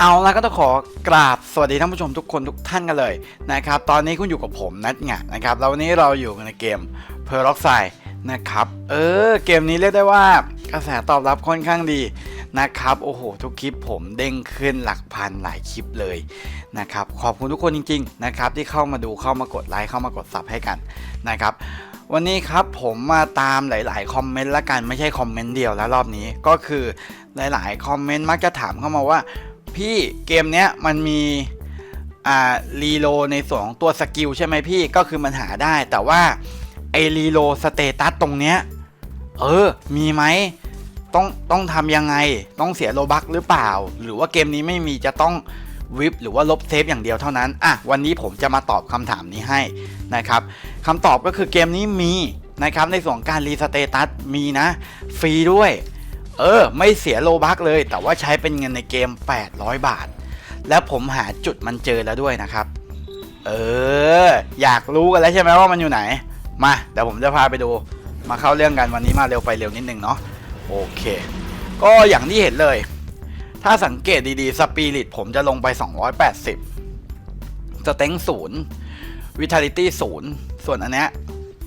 เอาละก็ต้องขอกราบสวัสดีท่านผู้ชมทุกคนทุกท่านกันเลยนะครับตอนนี้คุณอยู่กับผมนัทหงะนะครับแล้ววันนี้เราอยู่ในเกม p e r o x i d e นะครับเออเกมนี้เรียกได้ว่ากระแสตอบรับค่อนข้างดีนะครับโอ้โหทุกคลิปผมเด้งขึ้นหลักพันหลายคลิปเลยนะครับขอบคุณทุกคนจริงๆนะครับที่เข้ามาดูเข้ามากดไลค์เข้ามากดซับให้กันนะครับวันนี้ครับผมมาตามหลาย ๆ คอมเมนต์ละกันไม่ใช่คอมเมนต์เดียวแล้วรอบนี้ก็คือหลาย ๆ คอมเมนต์มักจะถามเข้ามาว่า พี่เกมเนี้ยมันมีอ่ารีโลในส่วนของตัวสกิลใช่ไหมพี่ก็คือมันหาได้ แต่ว่าไอรีโลสเตตัสตรงเนี้ยเออ มีไหมต้องต้องทำยังไงต้องเสียโลบักหรือเปล่า หรือว่าเกมนี้ไม่มีจะต้องวิปหรือว่าลบเซฟอย่างเดียวเท่านั้น อะ วันนี้ผมจะมาตอบคำถามนี้ให้นะครับคำตอบก็คือเกมนี้มีนะครับในส่วนของการรีสเตตัสมีนะ ฟรีด้วย เออ ไม่เสียโลบักเลย แต่ว่าใช้เป็นเงินในเกม 800 บาท แล้วผมหาจุดมันเจอแล้วด้วยนะครับ เออ อยากรู้กันแล้วใช่ไหมว่ามันอยู่ไหน มาเดี๋ยวผมจะพาไปดู มาเข้าเรื่องกันวันนี้มาเร็วไปเร็วนิดนึงเนาะโอเค ก็อย่างที่เห็นเลย ถ้าสังเกตดีๆสปีริตผมจะลงไป 280สเต็งศูนย์วิทาลิตี้ศูนย์ส่วนอันเนี้ย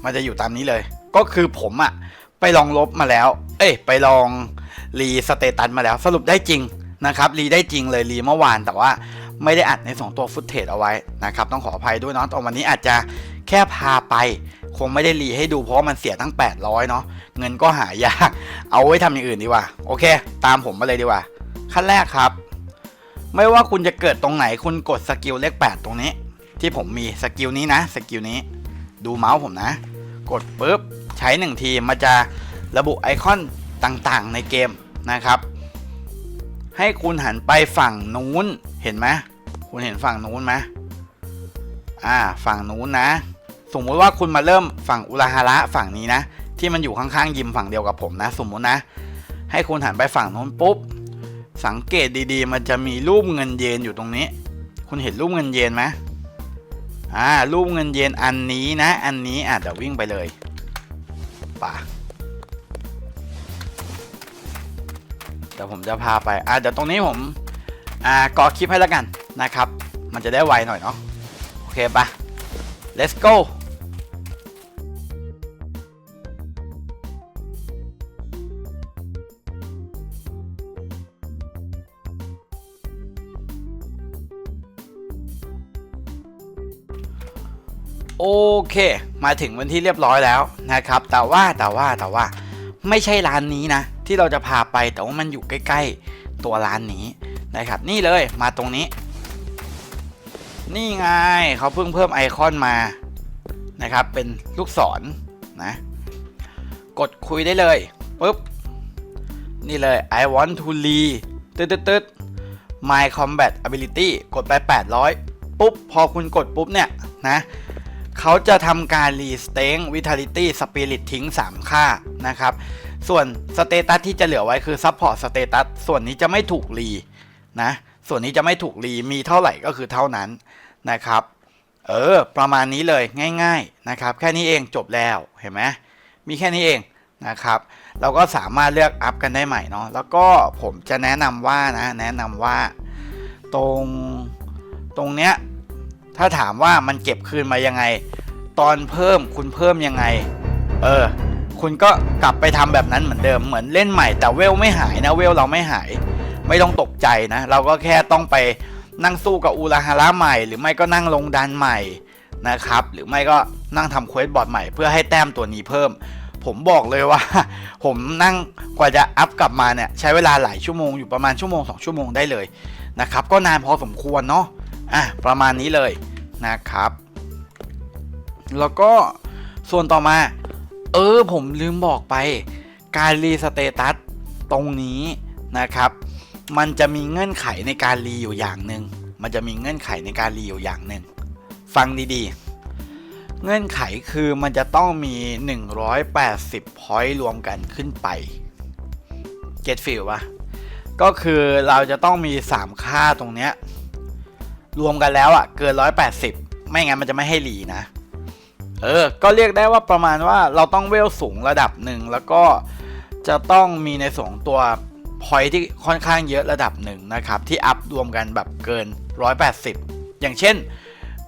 มันจะอยู่ตามนี้เลย ก็คือผมอะไปลองลบมาแล้ว เอ้ย ไปลอง รีสเตตัสมาแล้วสรุปได้จริงนะครับรีได้จริงเลยรีเมื่อวานแต่ว่าไม่ได้อัดในสองตัวฟุตเทจเอาไว้นะครับต้องขออภัยด้วยเนาะตอนวันนี้อาจจะแค่พาไป คงไม่ได้รีให้ดูเพราะมันเสียตั้ง 800 เนาะเงินก็หายาก เอาไว้ทำอย่างอื่นดีกว่า โอเค ตามผมมาเลยดีกว่า ขั้นแรกครับ ไม่ว่าคุณจะเกิดตรงไหนคุณกดสกิลเลข 8 ตรงนี้ ที่ผมมีสกิลนี้นะสกิลนี้ ดูเมาส์ผมนะ กดปุ๊บใช้ 1 ทีมันจะระบุไอคอน ต่างๆ ในเกมนะครับ ให้คุณหันไปฝั่งนู้นเห็นไหมคุณเห็นฝั่งนู้นไหมอ่าฝั่งนู้นนะ สมมุติว่าคุณมาเริ่มฝั่งอุราฮาระฝั่งนี้นะ ที่มันอยู่ข้างๆยิมฝั่งเดียวกับผมนะ สมมุตินะ ให้คุณหันไปฝั่งนู้นปุ๊บ สังเกตดีๆ มันจะมีรูปเงินเยนอยู่ตรงนี้ คุณเห็นรูปเงินเยนไหมอ่ารูปเงินเยนอันนี้นะ อันนี้อะเดี๋ยววิ่งไปเลยป่ะ ดี๋ยวผมจะพาไปอะเดี๋ยวตรงนี้ผมอ่ากอคลิปให้แล้วกันนะครับ มันจะได้ไวหน่อยเนาะโอเคปะ let's go โอเค มาถึงวันที่เรียบร้อยแล้วนะครับ แต่ว่าแต่ว่าแต่ว่าไม่ใช่ร้านนี้นะ ที่เราจะพาไปแต่ว่ามันอยู่ใกล้ ๆ ตัวร้านนี้นะครับ นี่เลยมาตรงนี้ นี่ไงเขาเพิ่งเพิ่มไอคอนมานะครับ เป็นลูกศรนนะกดคุยได้เลยปุ๊บนี่เลย I want to r e ตึ๊ดตึ๊ดตึ๊ด my combat ability กดไป 800 ปุ๊บ พอคุณกดปุ๊บเนี่ยนะเขาจะทำการรีสเต็งวิทาลิตี้สปิริตทิ้ง 3 ค่านะครับ ส่วนสเตตัสที่จะเหลือไว้คือซัพพอร์ตสเตตัสส่วนนี้จะไม่ถูกรีนะ ส่วนนี้จะไม่ถูกรีมีเท่าไหร่ก็คือเท่านั้นนะครับ เออ ประมาณนี้เลยง่าย ๆนะครับ แค่นี้เองจบแล้วเห็นไหมมีแค่นี้เองนะครับ เราก็สามารถเลือกอัพกันได้ใหม่เนาะแล้วก็ผมจะแนะนำว่านะ แนะนำว่าตรงตรงเนี้ยถ้าถามว่ามันเก็บคืนมายังไง ตอนเพิ่มคุณเพิ่มยังไง เออ คุณก็กลับไปทำแบบนั้นเหมือนเดิมเหมือนเล่นใหม่แต่เวลไม่หายนะเวลเราไม่หาย ไม่ต้องตกใจนะ เราก็แค่ต้องไปนั่งสู้กับอูราฮาระใหม่ หรือไม่ก็นั่งลงดันใหม่นะครับ หรือไม่ก็นั่งทำเควสบอร์ดใหม่เพื่อให้แต้มตัวนี้เพิ่ม ผมบอกเลยว่า ผมนั่งกว่าจะอัพกลับมาเนี่ยใช้เวลาหลายชั่วโมงอยู่ประมาณชั่วโมง 2 ชั่วโมงได้เลยนะครับ ก็นานพอสมควรเนาะอะประมาณนี้เลยนะครับ แล้วก็ส่วนต่อมา เออผมลืมบอกไป การรีสเตตัสตรงนี้นะครับ มันจะมีเงื่อนไขในการรีอยู่อย่างหนึ่งมันจะมีเงื่อนไขในการรีอยู่อย่างหนึ่งฟังดีๆ เงื่อนไขคือมันจะต้องมี 180 พอยต์รวมกันขึ้นไป get feel ปะก็คือเราจะต้องมี 3 ค่าตรงเนี้ยรวมกันแล้วอะ่ะเกิน 180 ไม่งั้นมันจะไม่ให้รีนะ เออ ก็เรียกได้ว่าประมาณว่าเราต้องเวลสูงระดับหนึ่งแล้วก็จะต้องมีในสองตัวพอยที่ค่อนข้างเยอะระดับหนึ่งนะครับ ที่อัพรวมกันแบบเกิน 180 อย่างเช่น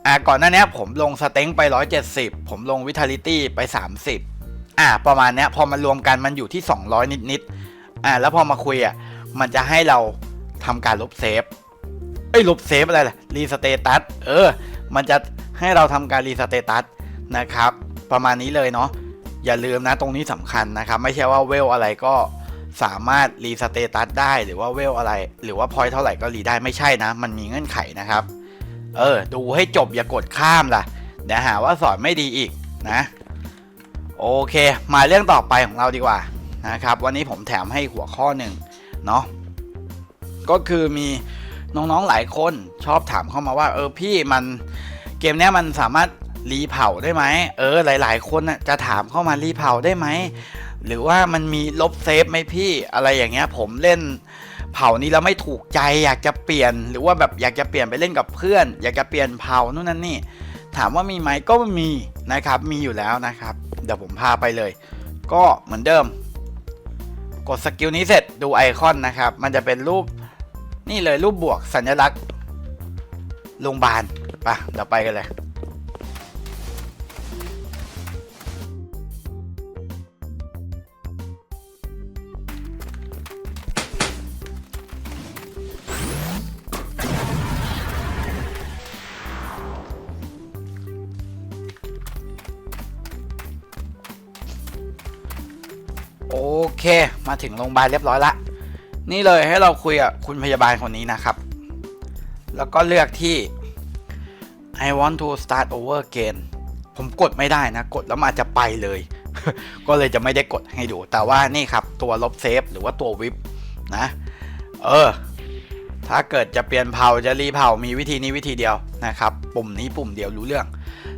อ่าก่อนหน้านี้ผมลงสเต็งไป 170 ผมลงวิทาลิตี้ไป 30 อ่า ประมาณนี้พอมารวมกันมันอยู่ที่ 200 นิดๆอ่า แล้วพอมาคุยอะมันจะให้เราทำการลบเซฟเอ้ยลบเซฟอะไรล่ะรีสเตตัสเออ มันจะให้เราทำการรีสเตตัส นะครับ ประมาณนี้เลยเนาะอย่าลืมนะตรงนี้สำคัญนะครับ ไม่ใช่ว่าเวลอะไรก็สามารถรีสเตตัสได้หรือว่าเวลอะไร หรือว่าพอยเท่าไหร่ก็รีได้ไม่ใช่นะ มันมีเงื่อนไขนะครับ เออ ดูให้จบอย่ากดข้ามล่ะเดี๋ยวหาว่าสอนไม่ดีอีกนะ โอเค มาเรื่องต่อไปของเราดีกว่านะครับ วันนี้ผมแถมให้หัวข้อหนึ่งเนาะก็คือมีน้องๆหลายคนชอบถามเข้ามาว่า เออพี่มันเกมนี้มันสามารถ รีเผาได้ไหมเออหลาย ๆ คนน่ะจะถามเข้ามารีเผาได้ไหมหรือว่ามันมีลบเซฟไหมพี่อะไรอย่างเงี้ยผมเล่นเผานี้แล้วไม่ถูกใจอยากจะเปลี่ยน หรือว่าแบบอยากจะเปลี่ยนไปเล่นกับเพื่อน อยากจะเปลี่ยนเผานู่นนั่นนี่ ถามว่ามีไหมก็มีนะครับ มีอยู่แล้วนะครับ เดี๋ยวผมพาไปเลย ก็เหมือนเดิม กดสกิลนี้เสร็จดูไอคอนนะครับ มันจะเป็นรูปนี่เลยรูปบวกสัญลักษณ์โรงพยาบาลไปะเดี๋ยวไปกันเลย เค มาถึงโรงพยาบาลเรียบร้อยละ นี่เลยให้เราคุยกับคุณพยาบาลคนนี้นะครับ แล้วก็เลือกที่ I want to start over again ผมกดไม่ได้นะ กดแล้วมันจะไปเลย ก็เลยจะไม่ได้กดให้ดู แต่ว่านี่ครับตัวลบเซฟหรือว่าตัววิปนะ เออ ถ้าเกิดจะเปลี่ยนเผาจะรีเผามีวิธีนี้วิธีเดียวนะครับ ปุ่มนี้ปุ่มเดียวรู้เรื่อง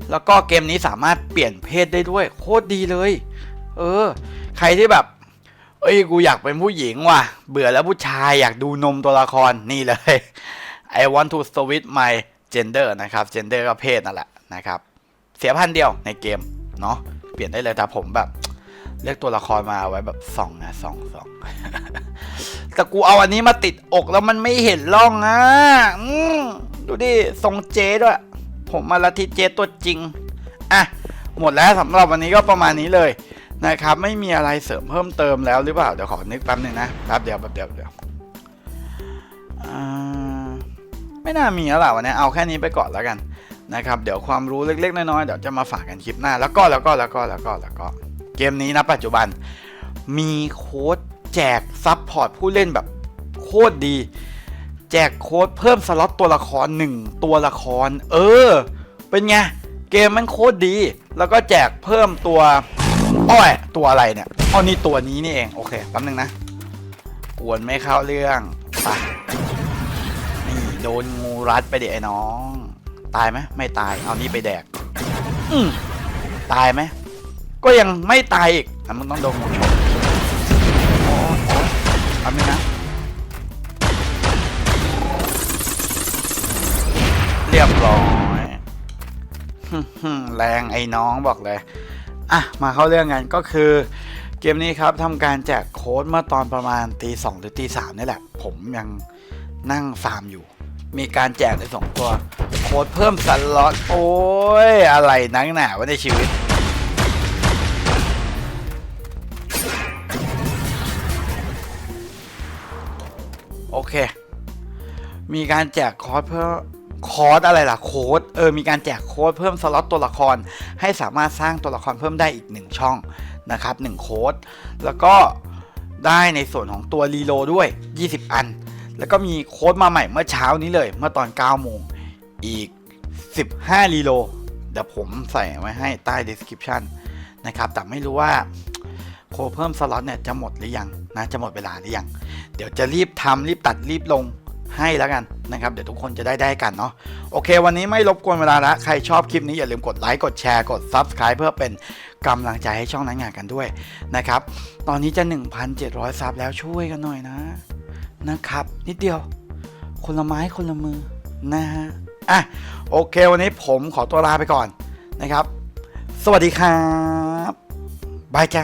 แล้วก็เกมนี้สามารถเปลี่ยนเพศได้ด้วย โคตรดีเลย เออ ใครที่แบบ เอ้ยกูอยากเป็นผู้หญิงว่ะ เบื่อแล้วผู้ชายอยากดูนมตัวละครนี่เลย I want to switch my gender นะครับ gender ก็เพศนั่นแหละนะครับ เสียพันเดียวในเกมเนาะเปลี่ยนได้เลยแต่ผมแบบ เลือกตัวละครมาไว้แบบสองนะสองสองแต่กูเอาอันนี้มาติดอกแล้วมันไม่เห็นร่องอะดูดิทรงเจด้วยผมมาละทิเจตัวจริง อะ หมดแล้วสำหรับวันนี้ก็ประมาณนี้เลย นะครับไม่มีอะไรเสริมเพิ่มเติมแล้วหรือเปล่าเดี๋ยวขอนึกแป๊บหนึงนะแป๊บเดียวแป๊บเดียวเดี๋ยวไม่น่ามีแล้วล่ะวันนี้เอาแค่นี้ไปก่อนแล้วกันนะครับเดี๋ยวความรู้เล็กๆน้อยๆเดี๋ยวจะมาฝากกันคลิปหน้า แล้วก็แล้วก็แล้วก็แล้วก็แล้วก็เกมนี้นะปัจจุบัน มีโค้ดแจกซับพอร์ตผู้เล่นแบบโคตรดี แจกโค้ดเพิ่มสล็อตตัวละครหนึ่งตัวละคร เออ เป็นไง เกมมันโคตรดี แล้วก็แจกเพิ่มตัว อ้อยตัวอะไรเนี่ยอ๋อนี่ตัวนี้นี่เองโอเคแป๊บนึงนะกวนไม่เข้าเรื่องไปนี่โดนงูรัดไปเดิไอ้น้อง ตายไหมไม่ตายเอานี่ไปแดก อืมตายไหมก็ยังไม่ตายอีกอะมึงต้องโดนงูชนโอ้โหแป๊บนึงนะเรียบร้อยแรงไอ้น้องบอกเลย อะมาเข้าเรื่องกันก็คือเกมนี้ครับทำการแจกโค้ดเมื่อตอนประมาณตีสองหรือตีสามนี่แหละ ผมยังนั่งฟาร์มอยู่ มีการแจกในสองตัว โค้ดเพิ่มสล็อตโอ้ย อะไรนักหนาวะในชีวิตโอเค มีการแจกคอร์สเพื่อ คอร์สอะไรล่ะโค้ดเออมีการแจกโค้ดเพิ่มสล็อตตัวละคร ให้สามารถสร้างตัวละครเพิ่มได้อีก 1 ช่องนะครับ1โค้ดแล้วก็ได้ในส่วนของตัวรีโลด้วย 20 อัน แล้วก็มีโค้ดมาใหม่เมื่อเช้านี้เลย เมื่อตอน 9 โมงอีก 15รีโลเดี๋ยวผมใส่ไว้ให้ใต้ description นะครับ แต่ไม่รู้ว่าโค้ดเพิ่มสล็อตเนี่ยจะหมดหรือยังนะ จะหมดเวลาหรือยัง เดี๋ยวจะรีบทำรีบตัดรีบลง ให้แล้วกันนะครับเดี๋ยวทุกคนจะได้ได้กันเนาะโอเค วันนี้ไม่รบกวนเวลาละใครชอบคลิปนี้อย่าลืมกดไลค์กดแชร์กด Subscribe เพื่อเป็นกำลังใจให้ช่องนั้นงานกันด้วยนะครับตอนนี้จะ 1,700 ซับแล้วช่วยกันหน่อยนะนะครับ นิดเดียว คนละไม้คนละมือนะฮะอะโอเค วันนี้ผมขอตัวลาไปก่อนนะครับ สวัสดีครับบายจ้า